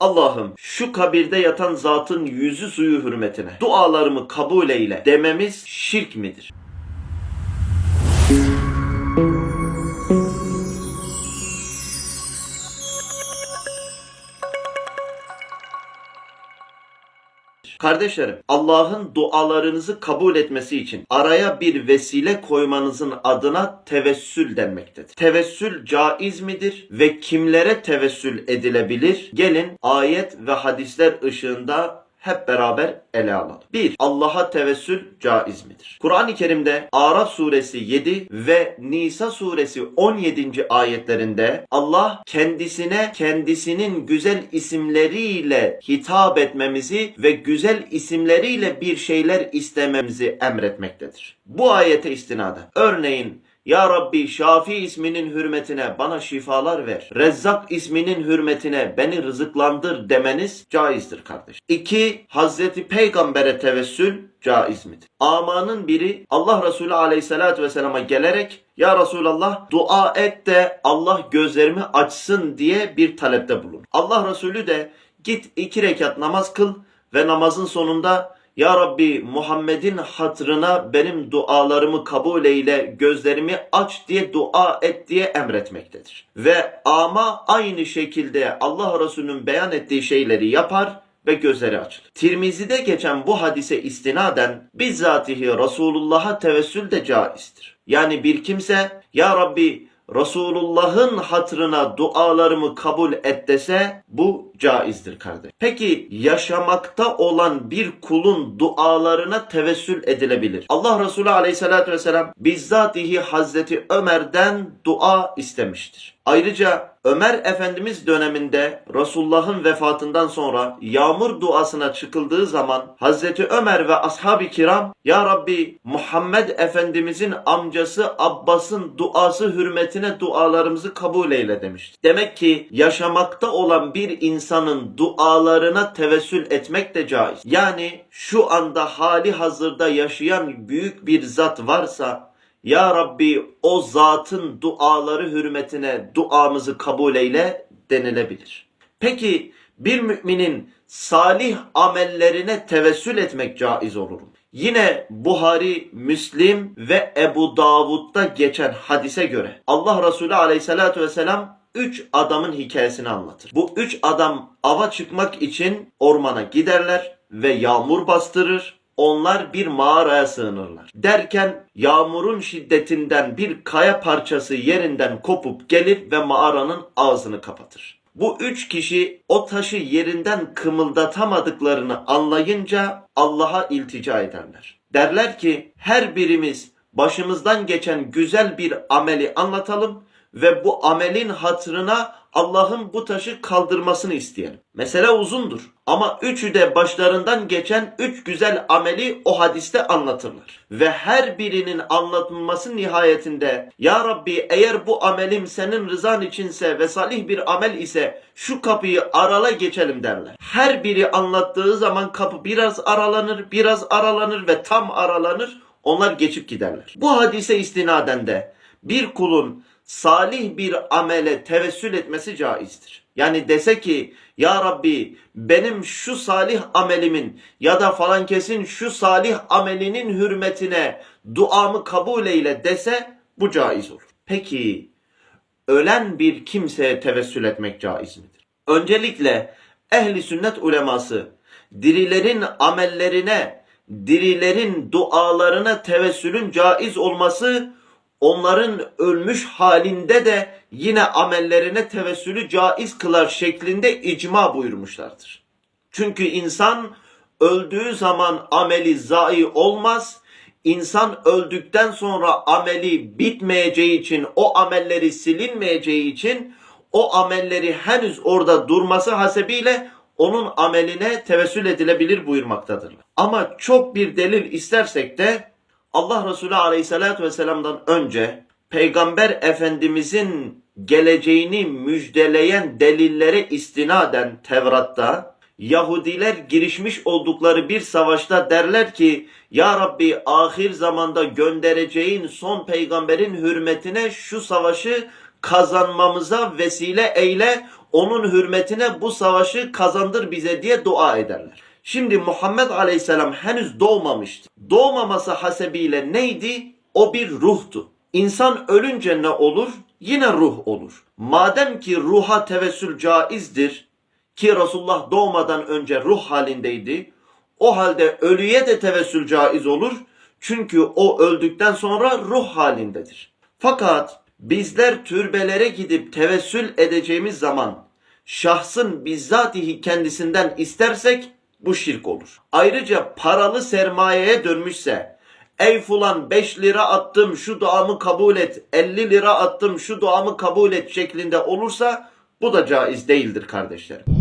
Allah'ım şu kabirde yatan zatın yüzü suyu hürmetine dualarımı kabul eyle dememiz şirk midir? Kardeşlerim, Allah'ın dualarınızı kabul etmesi için araya bir vesile koymanızın adına tevessül denmektedir. Tevessül caiz midir ve kimlere tevessül edilebilir? Gelin ayet ve hadisler ışığında hep beraber ele alalım. 1. Allah'a tevessül caiz midir? Kur'an-ı Kerim'de Araf suresi 7 ve Nisa suresi 17. ayetlerinde Allah kendisine kendisinin güzel isimleriyle hitap etmemizi ve güzel isimleriyle bir şeyler istememizi emretmektedir. Bu ayete istinaden örneğin ya Rabbi Şafi isminin hürmetine bana şifalar ver. Rezzak isminin hürmetine beni rızıklandır demeniz caizdir kardeş. 2. Hazreti Peygamber'e tevessül caiz midir? Amanın biri Allah Resulü aleyhissalatü vesselama gelerek ya Resulallah dua et de Allah gözlerimi açsın diye bir talepte bulun. Allah Resulü de git iki rekat namaz kıl ve namazın sonunda ya Rabbi Muhammed'in hatrına benim dualarımı kabul eyle, gözlerimi aç diye dua et diye emretmektedir. Ve ama aynı şekilde Allah Resulü'nün beyan ettiği şeyleri yapar ve gözleri açılır. Tirmizi'de geçen bu hadise istinaden bizzatihi Resulullah'a tevessül de caizdir. Yani bir kimse ya Rabbi Resulullah'ın hatırına dualarımı kabul et dese bu caizdir kardeş. Peki yaşamakta olan bir kulun dualarına tevessül edilebilir. Allah Resulü aleyhissalatü vesselam bizzatihi Hazreti Ömer'den dua istemiştir. Ayrıca Ömer Efendimiz döneminde Resulullah'ın vefatından sonra yağmur duasına çıkıldığı zaman Hazreti Ömer ve ashab-ı kiram Ya Rabbi Muhammed Efendimizin amcası Abbas'ın duası hürmetine dualarımızı kabul eyle demişti. Demek ki yaşamakta olan bir insanın dualarına tevessül etmek de caiz. Yani şu anda hali hazırda yaşayan büyük bir zat varsa ya Rabbi o zatın duaları hürmetine duamızı kabul eyle denilebilir. Peki bir müminin salih amellerine tevessül etmek caiz olur mu? Yine Buhari, Müslim ve Ebu Davud'da geçen hadise göre Allah Resulü aleyhissalatü vesselam üç adamın hikayesini anlatır. Bu üç adam ava çıkmak için ormana giderler ve yağmur bastırır onlar bir mağaraya sığınırlar. Derken yağmurun şiddetinden bir kaya parçası yerinden kopup gelir ve mağaranın ağzını kapatır. Bu üç kişi o taşı yerinden kımıldatamadıklarını anlayınca Allah'a iltica ederler. Derler ki her birimiz başımızdan geçen güzel bir ameli anlatalım ve bu amelin hatırına Allah'ın bu taşı kaldırmasını isteyelim. Mesele uzundur ama üçü de başlarından geçen üç güzel ameli o hadiste anlatırlar. Ve her birinin anlatılması nihayetinde Ya Rabbi eğer bu amelim senin rızan içinse ve salih bir amel ise şu kapıyı arala geçelim derler. Her biri anlattığı zaman kapı biraz aralanır, biraz aralanır ve tam aralanır. Onlar geçip giderler. Bu hadise istinaden de bir kulun salih bir amele tevessül etmesi caizdir. Yani dese ki ya Rabbi benim şu salih amelimin ya da falan kesin şu salih amelinin hürmetine duamı kabul eyle dese bu caiz olur. Peki ölen bir kimseye tevessül etmek caiz midir? Öncelikle ehli sünnet uleması dirilerin amellerine, dirilerin dualarına tevessülün caiz olması onların ölmüş halinde de yine amellerine tevessülü caiz kılar şeklinde icma buyurmuşlardır. Çünkü insan öldüğü zaman ameli zayi olmaz. İnsan öldükten sonra ameli bitmeyeceği için, o amelleri silinmeyeceği için o amelleri henüz orada durması hasebiyle onun ameline tevessül edilebilir buyurmaktadır. Ama çok bir delil istersek de Allah Resulü Aleyhisselatü Vesselam'dan önce Peygamber Efendimizin geleceğini müjdeleyen delillere istinaden Tevrat'ta Yahudiler girişmiş oldukları bir savaşta derler ki Ya Rabbi ahir zamanda göndereceğin son peygamberin hürmetine şu savaşı kazanmamıza vesile eyle, onun hürmetine bu savaşı kazandır bize diye dua ederler. Şimdi Muhammed Aleyhisselam henüz doğmamıştı. Doğmaması hasebiyle neydi? O bir ruhtu. İnsan ölünce ne olur? Yine ruh olur. Madem ki ruha tevessül caizdir ki Resulullah doğmadan önce ruh halindeydi. O halde ölüye de tevessül caiz olur. Çünkü o öldükten sonra ruh halindedir. Fakat bizler türbelere gidip tevessül edeceğimiz zaman şahsın bizzatihi kendisinden istersek bu şirk olur. Ayrıca paralı sermayeye dönmüşse ey fulan 5 lira attım şu duamı kabul et 50 lira attım şu duamı kabul et şeklinde olursa bu da caiz değildir kardeşlerim.